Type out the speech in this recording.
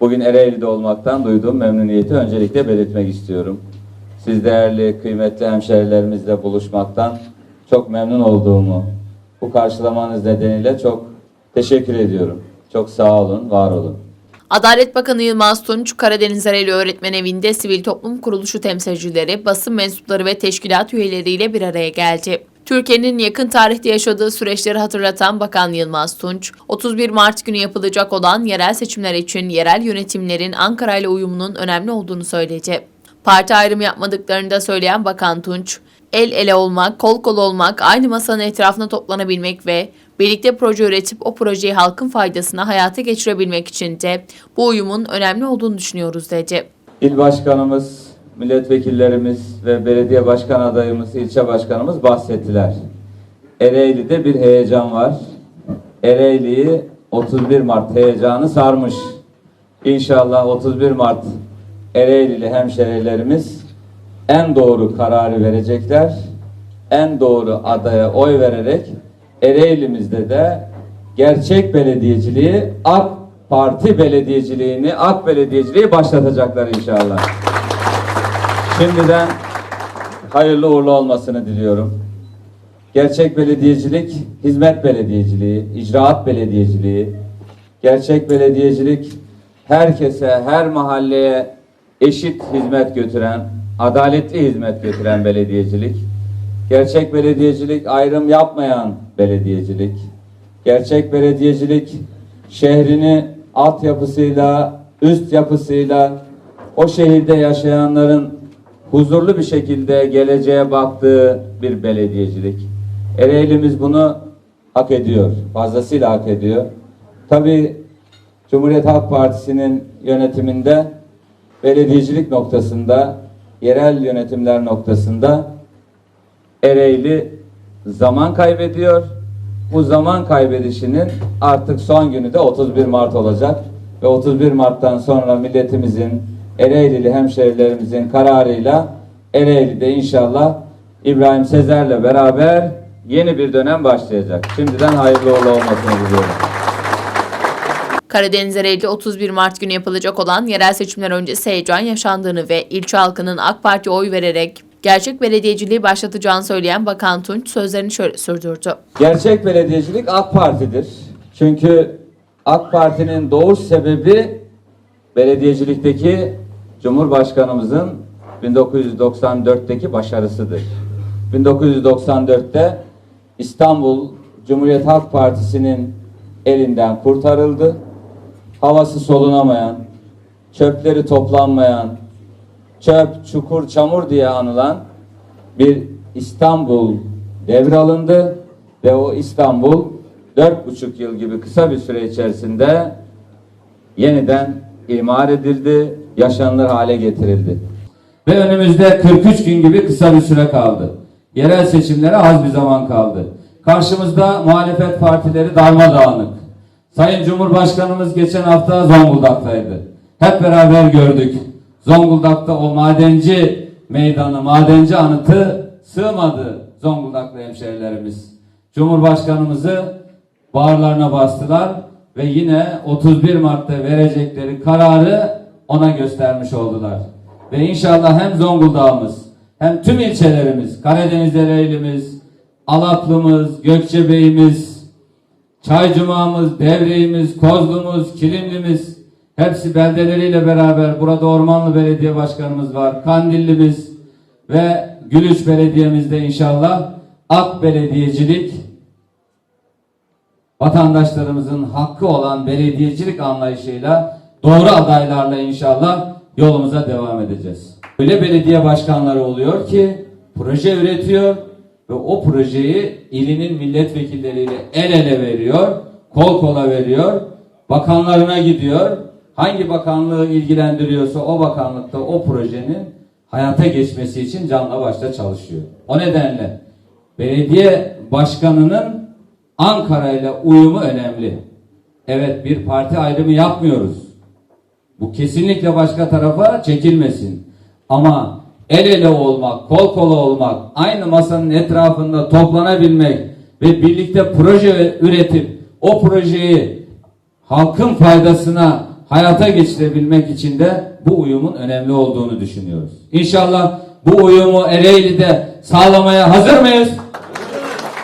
bugün Ereğli'de olmaktan duyduğum memnuniyeti öncelikle belirtmek istiyorum. Siz değerli, kıymetli hemşerilerimizle buluşmaktan çok memnun olduğumu, bu karşılamanız nedeniyle çok teşekkür ediyorum. Çok sağ olun, var olun. Adalet Bakanı Yılmaz Tunç, Karadeniz Ereğli Öğretmen Evi'nde sivil toplum kuruluşu temsilcileri, basın mensupları ve teşkilat üyeleriyle bir araya geldi. Türkiye'nin yakın tarihte yaşadığı süreçleri hatırlatan Bakan Yılmaz Tunç, 31 Mart günü yapılacak olan yerel seçimler için yerel yönetimlerin Ankara ile uyumunun önemli olduğunu söyledi. Parti ayrımı yapmadıklarını da söyleyen Bakan Tunç, el ele olmak, kol kol olmak, aynı masanın etrafına toplanabilmek ve birlikte proje üretip o projeyi halkın faydasına hayata geçirebilmek için de bu uyumun önemli olduğunu düşünüyoruz dedi. İl başkanımız, milletvekillerimiz ve belediye başkan adayımız, ilçe başkanımız bahsettiler. Ereğli'de bir heyecan var. Ereğli'yi 31 Mart heyecanı sarmış. İnşallah 31 Mart Ereğlili hemşerilerimiz en doğru kararı verecekler. En doğru adaya oy vererek Ereğli'mizde de gerçek belediyeciliği AK Parti belediyeciliğini, AK belediyeciliği başlatacaklar inşallah. Şimdiden hayırlı uğurlu olmasını diliyorum. Gerçek belediyecilik, hizmet belediyeciliği, icraat belediyeciliği, gerçek belediyecilik herkese, her mahalleye eşit hizmet götüren, adaletli hizmet götüren belediyecilik. Gerçek belediyecilik ayrım yapmayan belediyecilik. Gerçek belediyecilik şehrini altyapısıyla, üst yapısıyla o şehirde yaşayanların huzurlu bir şekilde geleceğe baktığı bir belediyecilik. Ereğli'miz bunu hak ediyor. Fazlasıyla hak ediyor. Tabii Cumhuriyet Halk Partisi'nin yönetiminde belediyecilik noktasında, yerel yönetimler noktasında Ereğli zaman kaybediyor. Bu zaman kaybedişinin artık son günü de 31 Mart olacak. Ve 31 Mart'tan sonra milletimizin, Ereğlili hemşerilerimizin kararıyla Ereğli'de inşallah İbrahim Sezer'le beraber yeni bir dönem başlayacak. Şimdiden hayırlı uğurlu olmasını diliyorum. Karadeniz Ereğli'de 31 Mart günü yapılacak olan yerel seçimler öncesi heyecan yaşandığını ve ilçe halkının AK Parti'ye oy vererek gerçek belediyeciliği başlatacağını söyleyen Bakan Tunç sözlerini şöyle sürdürdü. Gerçek belediyecilik AK Parti'dir. Çünkü AK Parti'nin doğuş sebebi belediyecilikteki Cumhurbaşkanımızın 1994'teki başarısıdır. 1994'te İstanbul Cumhuriyet Halk Partisi'nin elinden kurtarıldı. Havası solunamayan, çöpleri toplanmayan, çöp, çukur, çamur diye anılan bir İstanbul devralındı ve o İstanbul dört buçuk yıl gibi kısa bir süre içerisinde yeniden imar edildi, yaşanılır hale getirildi. Ve önümüzde 43 gün gibi kısa bir süre kaldı. Yerel seçimlere az bir zaman kaldı. Karşımızda muhalefet partileri darmadağınık. Sayın Cumhurbaşkanımız geçen hafta Zonguldak'taydı. Hep beraber gördük. Zonguldak'ta o madenci meydanı, madenci anıtı sığmadı Zonguldaklı hemşerilerimiz. Cumhurbaşkanımızı bağırlarına bastılar ve yine 31 Mart'ta verecekleri kararı ona göstermiş oldular. Ve inşallah hem Zonguldak'ımız hem tüm ilçelerimiz, Karadeniz Ereğli'miz, Alaplımız, Gökçebey'imiz, Çaycuma'mız, Devreğimiz, Kozlu'muz, Kilimli'miz hepsi beldeleriyle beraber burada Ormanlı Belediye Başkanımız var. Kandilli'miz ve Gülüş Belediye'mizde inşallah AK Belediyecilik vatandaşlarımızın hakkı olan belediyecilik anlayışıyla doğru adaylarla inşallah yolumuza devam edeceğiz. Öyle belediye başkanları oluyor ki proje üretiyor ve o projeyi ilinin milletvekilleriyle el ele veriyor, kol kola veriyor, bakanlarına gidiyor. Hangi bakanlığı ilgilendiriyorsa o bakanlıkta o projenin hayata geçmesi için canla başla çalışıyor. O nedenle belediye başkanının Ankara ile uyumu önemli. Evet bir parti ayrımı yapmıyoruz. Bu kesinlikle başka tarafa çekilmesin. Ama el ele olmak, kol kola olmak, aynı masanın etrafında toplanabilmek ve birlikte proje üretip o projeyi halkın faydasına hayata geçirebilmek için de bu uyumun önemli olduğunu düşünüyoruz. İnşallah bu uyumu Ereğli'de sağlamaya hazır mıyız?